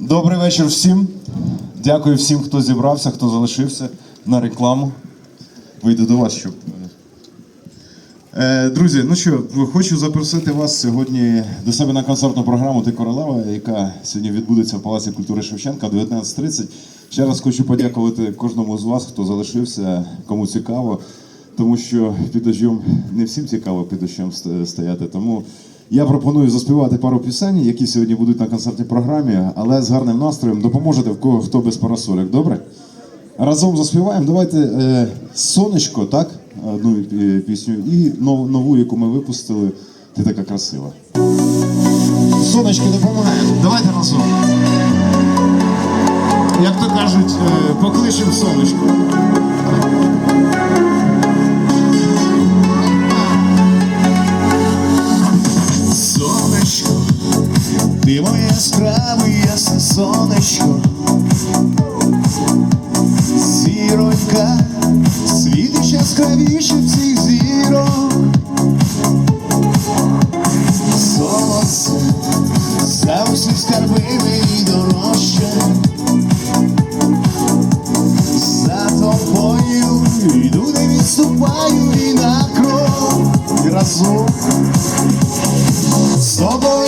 Добрий вечір всім. Дякую всім, хто зібрався, хто залишився на рекламу. Вийду до вас, щоб. Е, Друзі, ну що, хочу запросити вас сьогодні до себе на концертну програму Ти королева, яка сьогодні відбудеться в Палаці культури Шевченка о 19.30. Ще раз хочу подякувати кожному з вас, хто залишився, кому цікаво, тому що під дощем не всім цікаво під дощем ст- стояти. Тому я пропоную заспівати пару пісень, які сьогодні будуть на концертній програмі, але з гарним настроєм допоможете в кого хто без парасольок. Добре? Разом заспіваємо. Давайте е, сонечко, так? Одну пісню, і нов- нову, яку ми випустили. Ти така красива. Сонечки допомагаємо. Давайте разом. Як то кажуть, е, покличемо сонечко. Сонечко, ти моє яскраве ясне сонечко, зіронька, світиш яскравіше всіх зірок. Сонце, за усі скарби мені дорожче. За тобою йду, не відступаю і на крок і разом. З тобою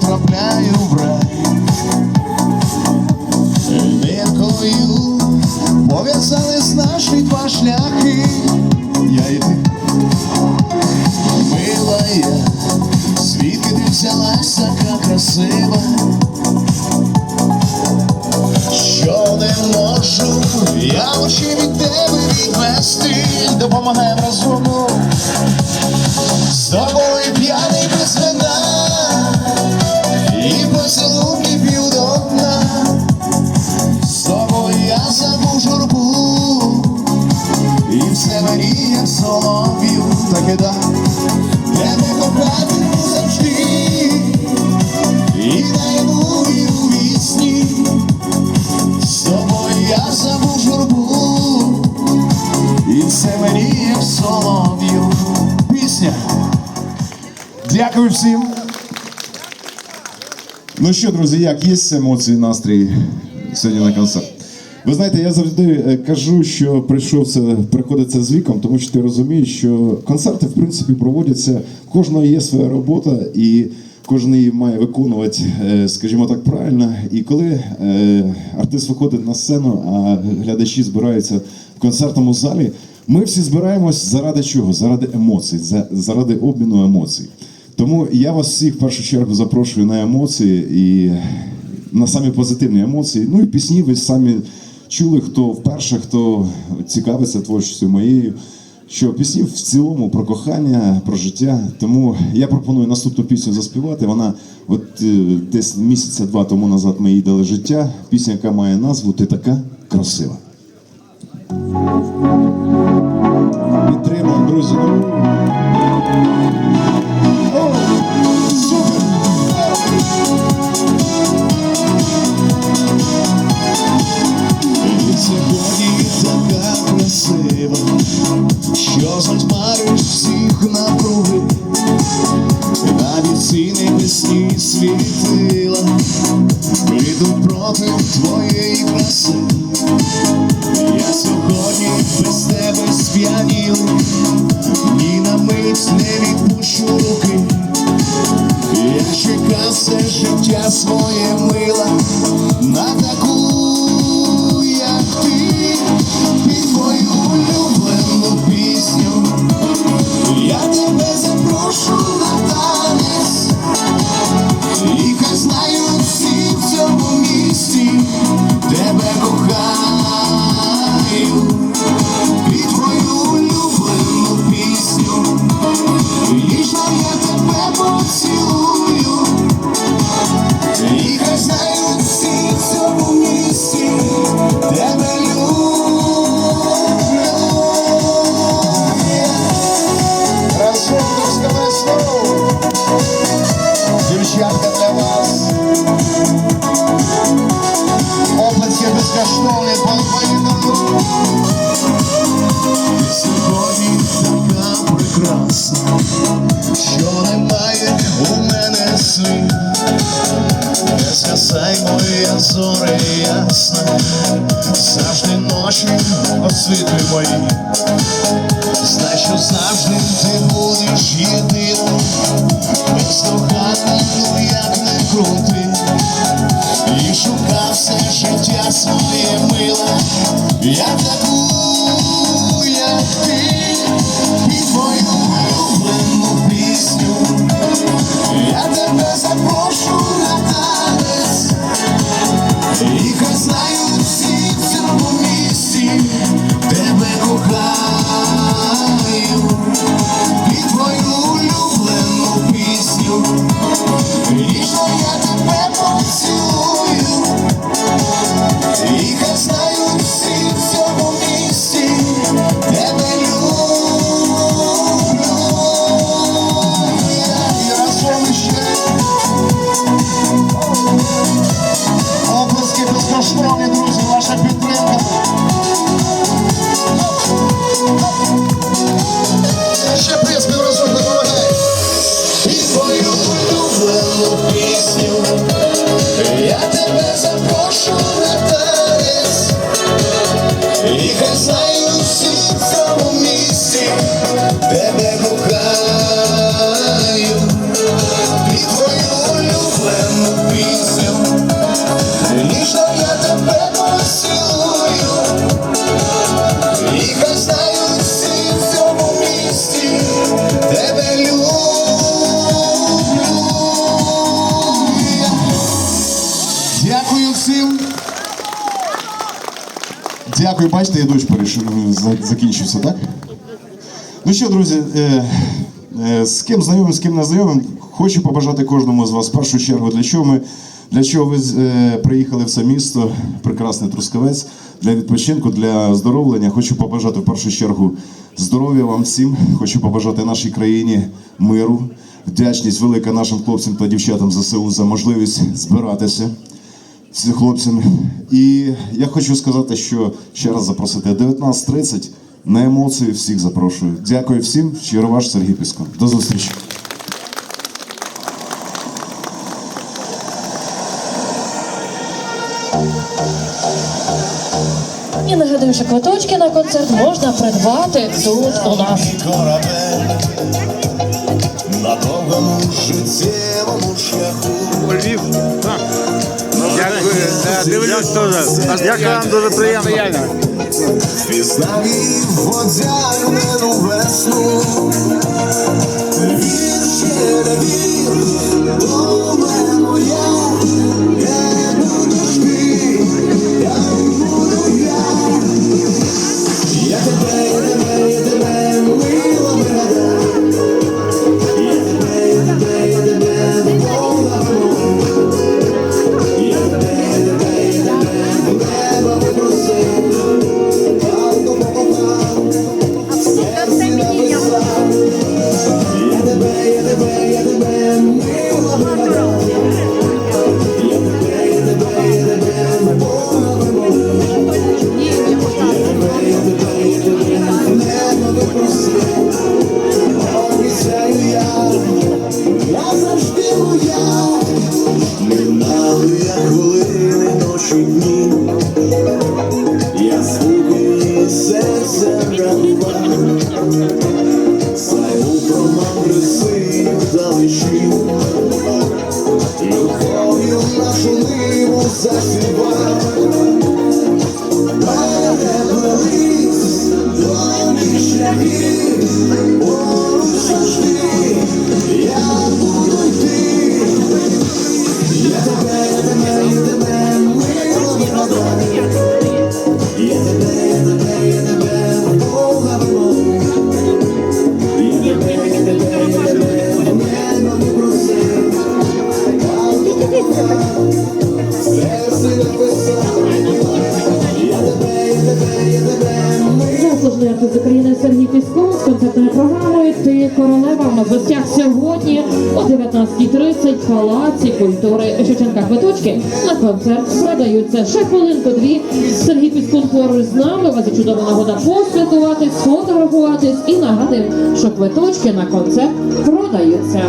потрапляю в рай. Ниркою пов'язались наші два шляхи. Я і ти, мила я, звідки ти взялась така красива, що не можу я очі від тебе відвести, допомагаємо разом. З тобою п'яний мені як солов'ю Так і да Тебе кохати завжди І наяву, і у вісні З тобою я забув журбу І все мені як солов'ю Пісня Дякую всім. Ну що, друзі, як є емоції, настрій сьогодні на концерт? Ви знаєте, я завжди е, кажу, що прийшов це, приходиться з віком, тому що ти розумієш, що концерти в принципі проводяться, кожного є своя робота, і кожен її має виконувати, е, скажімо так, правильно. І коли е, артист виходить на сцену, а глядачі збираються в концертному залі, ми всі збираємось заради чого? Заради емоцій, заради обміну емоцій. Тому я вас всіх в першу чергу запрошую на емоції і на самі позитивні емоції. Ну і пісні ви самі чули, хто вперше, хто цікавиться творчістю моєю. Що пісні в цілому про кохання, про життя. Тому я пропоную наступну пісню заспівати. Вона от е, десь місяця два тому назад ми їй дали життя. Пісня, яка має назву Ти така красива. Підтримуємо, друзі. Світила, прийдуть проти твоєї краси. Я сьогодні без тебе сп'янів, ні на мить не відпущу руки. Я чекав все життя своє мила площадка для вас. Область є безкоштовний полковником. Сьогодні така прекрасна, що немає у мене сил. Сказай, скасай мої зоре ясна, завжди ночі освіти мої. Знай, що завжди ти будеш єдиною, бездоганною, як не крути. І шукав все життя своє миле, я таку, Оплески безкоштовні, друзі, ваша підтримка. Ще приспів разок допомагає. І твою улюблену пісню Я тебе запрошу на танець Дякую, бачите, я дощ перейшов, закінчився, так? Ну що, друзі, е, е, з ким знайомим, з ким не знайомим, хочу побажати кожному з вас в першу чергу, для чого ми. Для чого ви е, приїхали в це місто, прекрасний Трускавець, для відпочинку, для оздоровлення. Хочу побажати в першу чергу здоров'я вам всім. Хочу побажати нашій країні миру, вдячність велика нашим хлопцям та дівчатам ЗСУ за можливість збиратися з хлопцями. І я хочу сказати, що ще раз запросити 19.30 на емоції всіх запрошую. Дякую всім. Щиро ваш Сергій Піскон. До зустрічі. І нагадую, що квиточки на концерт можна придбати тут у нас. корабель на довгому життєвому е, дивлюсь теж. Дякую вам дуже приємно. Пізнав її водяну весну. Вір ще не вір, засівав. Програмою королева на нас гостях сьогодні о 19.30 в Палаці культури Шевченка квиточки на концерт продаються ще хвилинку-дві. Сергій Піскун поруч з нами. У вас є чудова нагода посвятуватись, фотографуватись і нагадуємо, що квиточки на концерт продаються.